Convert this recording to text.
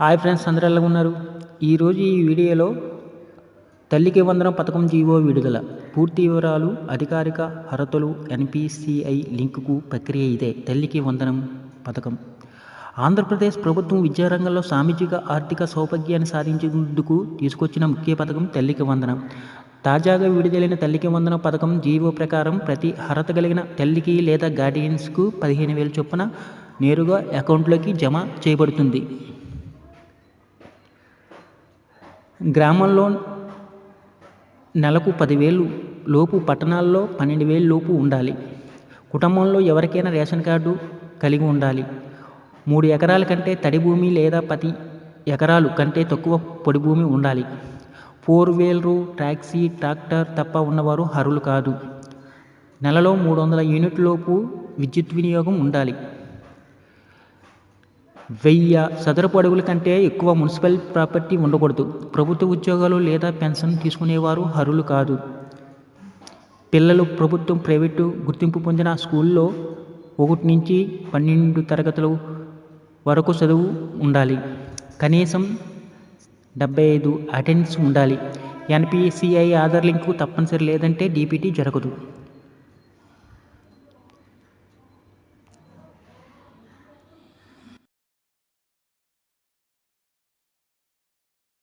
Hi friends అందరూ ఎలా ఉన్నారు? ఈరోజు ఈ వీడియోలో తల్లికి వందనం పథకం జీవో విడుదల. పూర్తి వివరాలు అధికారిక అర్హతలు ఎన్పిసిఐ లింకుకు ప్రక్రియ ఇదే. తల్లికి వందనం పథకం. ఆంధ్రప్రదేశ్ ప్రభుత్వం విద్యారంగంలో సామాజిక ఆర్థిక సౌభాగ్యాన్ని సాధించేందుకు తీసుకొచ్చిన ముఖ్య పథకం తల్లికి వందనం. తాజాగా విడుదలైన తల్లికి వందనం పథకం జీవో ప్రకారం ప్రతి అర్హత కలిగిన తల్లికి లేదా గార్డియన్స్కు పదిహేను వేల చొప్పున నేరుగా అకౌంట్లోకి జమ చేయబడుతుంది. గ్రామంలో నెలకు పదివేలు లోపు పట్టణాల్లో పన్నెండు వేలు లోపు ఉండాలి. కుటుంబంలో ఎవరికైనా రేషన్ కార్డు కలిగి ఉండాలి. మూడు ఎకరాల కంటే తడి భూమి లేదా పది ఎకరాలు కంటే తక్కువ పొడి భూమి ఉండాలి. ఫోర్ వీలరు ట్యాక్సీ ట్రాక్టర్ తప్ప ఉన్నవారు అర్హులు కాదు. నెలలో మూడు వందల యూనిట్ లోపు విద్యుత్ వినియోగం ఉండాలి. వెయ్యి చదరపు అడుగుల కంటే ఎక్కువ మున్సిపల్ ప్రాపర్టీ ఉండకూడదు. ప్రభుత్వ ఉద్యోగాలు లేదా పెన్షన్ తీసుకునేవారు అర్హులు కాదు. పిల్లలు ప్రభుత్వం ప్రైవేటు గుర్తింపు పొందిన స్కూల్లో ఒకటి నుంచి పన్నెండు తరగతుల వరకు చదువు ఉండాలి. కనీసం డెబ్బై ఐదు అటెండెన్స్ ఉండాలి. ఎన్పిసిఐ ఆధార్ లింకు తప్పనిసరి లేదంటే డీపీటీ జరగదు.